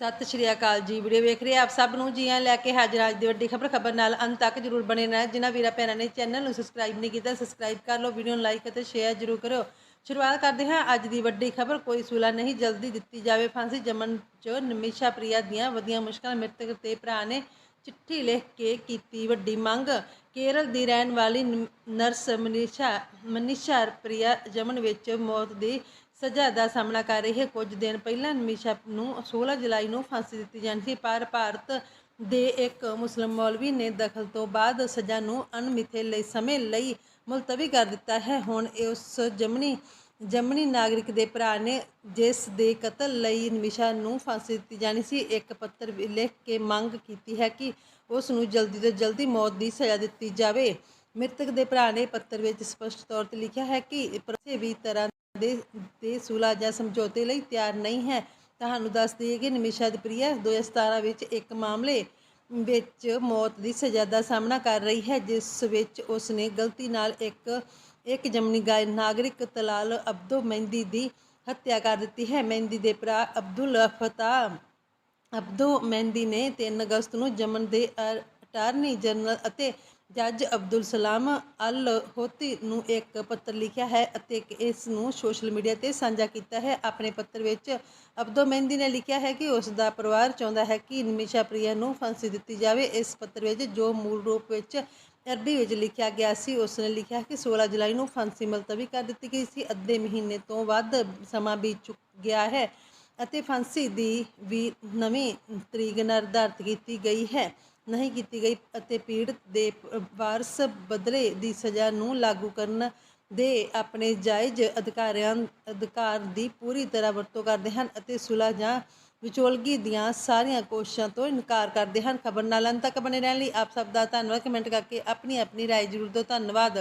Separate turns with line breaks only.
ਸਤਿ ਸ਼੍ਰੀ ਅਕਾਲ ਜੀ। ਵੀਡੀਓ ਵੇਖ ਰਹੇ ਆਪ ਸਭ ਨੂੰ? ਜੀਆਂ ਲੈ ਕੇ ਹਾਜ਼ਰ ਅੱਜ ਦੀ ਵੱਡੀ ਖਬਰ। ਖਬਰ ਨਾਲ ਅੰਤ ਤੱਕ ਜਰੂਰ ਬਣੇ ਰਹਿਣਾ। ਜਿਨ੍ਹਾਂ ਵੀਰਾਂ ਭੈਣਾਂ ਨੇ ਚੈਨਲ ਨੂੰ ਸਬਸਕ੍ਰਾਈਬ ਨਹੀਂ ਕੀਤਾ ਸਬਸਕ੍ਰਾਈਬ ਕਰ ਲਓ, ਵੀਡੀਓ ਨੂੰ ਲਾਈਕ ਅਤੇ ਸ਼ੇਅਰ ਜਰੂਰ ਕਰੋ ਸ਼ੁਰੂਆਤ ਕਰਦੇ ਹਾਂ ਅੱਜ ਦੀ ਵੱਡੀ ਖਬਰ। ਕੋਈ ਸੁਲਾ ਨਹੀਂ, ਜਲਦੀ ਦਿੱਤੀ ਜਾਵੇ ਫਾਂਸੀ। ਜਮਨ ਚ ਨਿਮਿਸ਼ਾ ਪ੍ਰਿਆ ਦੀਆਂ ਵਧੀਆਂ ਮੁਸ਼ਕਲਾਂ ਮ੍ਰਿਤਕ ਤੇ ਭਰਾ ਨੇ ਚਿੱਠੀ ਲਿਖ ਕੇ ਕੀਤੀ ਵੱਡੀ ਮੰਗ। ਕੇਰਲ ਦੀ ਰਹਿਣ ਵਾਲੀ ਨਰਸ ਮਨੀਸ਼ਾ ਮਨੀਸ਼ਾ ਪ੍ਰਿਆ ਜਮਨ ਵਿੱਚ ਮੌਤ ਦੀ ਸਜ਼ਾ ਦਾ ਸਾਹਮਣਾ ਕਰ ਰਹੀ ਹੈ ਕੁਝ ਦਿਨ ਪਹਿਲਾਂ ਨਿਮਿਸ਼ਾ ਨੂੰ 16 ਜੁਲਾਈ ਨੂੰ ਫਾਂਸੀ ਦਿੱਤੀ ਜਾਣੀ ਸੀ, ਪਰ ਭਾਰਤ ਦੇ ਇੱਕ ਮੁਸਲਿਮ ਮੌਲਵੀ ਨੇ ਦਖਲ ਤੋਂ ਬਾਅਦ ਸਜ਼ਾ ਨੂੰ ਅਣਮਿੱਥੇ ਲਈ ਸਮੇਂ ਲਈ ਮੁਲਤਵੀ ਕਰ ਦਿੱਤਾ ਹੈ। ਹੁਣ ਉਸ ਜਮਨੀ ਜਮਨੀ ਨਾਗਰਿਕ ਦੇ ਭਰਾ ਨੇ ਜਿਸ ਦੇ ਕਤਲ ਲਈ ਨਿਮਿਸ਼ਾ ਨੂੰ ਫਾਂਸੀ ਦਿੱਤੀ ਜਾਣੀ ਸੀ, ਇੱਕ ਪੱਤਰ ਲਿਖ ਕੇ ਮੰਗ ਕੀਤੀ ਹੈ ਕਿ ਉਸ ਨੂੰ ਜਲਦੀ ਤੋਂ ਜਲਦੀ ਮੌਤ ਦੀ ਸਜ਼ਾ ਦਿੱਤੀ ਜਾਵੇ। ਮ੍ਰਿਤਕ ਦੇ ਭਰਾ ਨੇ ਪੱਤਰ ਵਿੱਚ ਸਪਸ਼ਟ ਤੌਰ ਤੇ ਲਿਖਿਆ ਹੈ ਕਿ ਕਿਸੇ ਵੀ ਤਰ੍ਹਾਂ ਦੇ ਦੇ ਸੁਲ੍ਹਾ ਜਾਂ ਸਮਝੌਤੇ ਲਈ ਤਿਆਰ ਨਹੀਂ ਹੈ। ਤੁਹਾਨੂੰ ਦੱਸ ਦਈਏ ਕਿ ਨਿਮਿਸ਼ਾ ਦੀ 2017 ਵਿੱਚ ਇੱਕ ਮਾਮਲੇ ਵਿੱਚ ਮੌਤ ਦੀ ਸਜ਼ਾ ਦਾ ਸਾਹਮਣਾ ਕਰ ਰਹੀ ਹੈ, ਜਿਸ ਵਿੱਚ ਉਸ ਨੇ ਗਲਤੀ ਨਾਲ ਇੱਕ ਇੱਕ ਜਮਨੀ ਗਾਇ ਨਾਗਰਿਕ ਤਲਾਲ ਅਬਦੋ ਮਹਿੰਦੀ ਦੀ ਹੱਤਿਆ ਕਰ ਦਿੱਤੀ ਹੈ। ਮਹਿੰਦੀ ਦੇ ਭਰਾ ਅਬਦੁਲ ਫਤਾ ਅਬਦੋ ਮਹਿੰਦੀ ਨੇ 3 ਅਗਸਤ ਨੂੰ ਜਮਨ ਦੇ ਅ- ਅਟਾਰਨੀ ਜਨਰਲ ਅਤੇ ਜੱਜ ਅਬਦੁਲ ਸਲਾਮ ਅਲ ਹੋਤੀ ਨੂੰ ਇੱਕ ਪੱਤਰ ਲਿਖਿਆ ਹੈ ਅਤੇ ਇਸ ਨੂੰ ਸੋਸ਼ਲ ਮੀਡੀਆ ਤੇ ਸਾਂਝਾ ਕੀਤਾ ਹੈ। ਆਪਣੇ ਪੱਤਰ ਵਿੱਚ ਅਬਦੋ ਮਹਿੰਦੀ ਨੇ ਲਿਖਿਆ ਹੈ ਕਿ ਉਸ ਦਾ ਪਰਿਵਾਰ ਚਾਹੁੰਦਾ ਹੈ ਕਿ ਨਿਮਿਸ਼ਾ ਪ੍ਰਿਆ ਨੂੰ ਫਾਂਸੀ ਦਿੱਤੀ ਜਾਵੇ। ਇਸ ਪੱਤਰ ਵਿੱਚ ਜੋ ਮੂਲ ਰੂਪ ਵਿੱਚ ਅਰਬੀ ਵਿੱਚ ਲਿਖਿਆ ਗਿਆ ਸੀ, ਉਸ ਨੇ ਲਿਖਿਆ ਕਿ 16 ਜੁਲਾਈ ਨੂੰ ਫਾਂਸੀ ਮੁਲਤਵੀ ਕਰ ਦਿੱਤੀ ਗਈ ਸੀ। ਅੱਧੇ ਮਹੀਨੇ ਤੋਂ ਵੱਧ ਸਮਾਂ ਬੀਤ ਚੁੱਕ ਗਿਆ ਹੈ। ਅਤੇ ਫਾਂਸੀ ਦੀ ਵੀ ਨਵੀਂ ਤਰੀਕ ਨਿਰਧਾਰਤ ਕੀਤੀ ਗਈ ਹੈ। ਨਹੀਂ ਕੀਤੀ ਗਈ ਅਤੇ ਪੀੜਤ ਦੇ ਵਾਰਸ ਬਦਲੇ ਦੀ ਸਜ਼ਾ ਨੂੰ ਲਾਗੂ ਕਰਨ ਦੇ ਆਪਣੇ ਜਾਇਜ਼ ਅਧਿਕਾਰਾਂ ਅਧਿਕਾਰ ਦੀ ਪੂਰੀ ਤਰ੍ਹਾਂ ਵਰਤੋਂ ਕਰਦੇ ਹਨ ਅਤੇ ਸੁਲ੍ਹਾ ਜਾਂ ਵਿਚੋਲਗੀ ਦੀਆਂ ਸਾਰੀਆਂ ਕੋਸ਼ਿਸ਼ਾਂ ਤੋਂ ਇਨਕਾਰ ਕਰਦੇ ਹਨ। ਖਬਰ ਨਾਲ ਅੰਤ ਤੱਕ ਬਣੇ ਰਹਿਣ ਲਈ ਆਪ ਸਭ ਦਾ ਧੰਨਵਾਦ। ਕਮੈਂਟ ਕਰਕੇ ਆਪਣੀ ਆਪਣੀ ਰਾਏ ਜ਼ਰੂਰ ਦਿਓ। ਧੰਨਵਾਦ।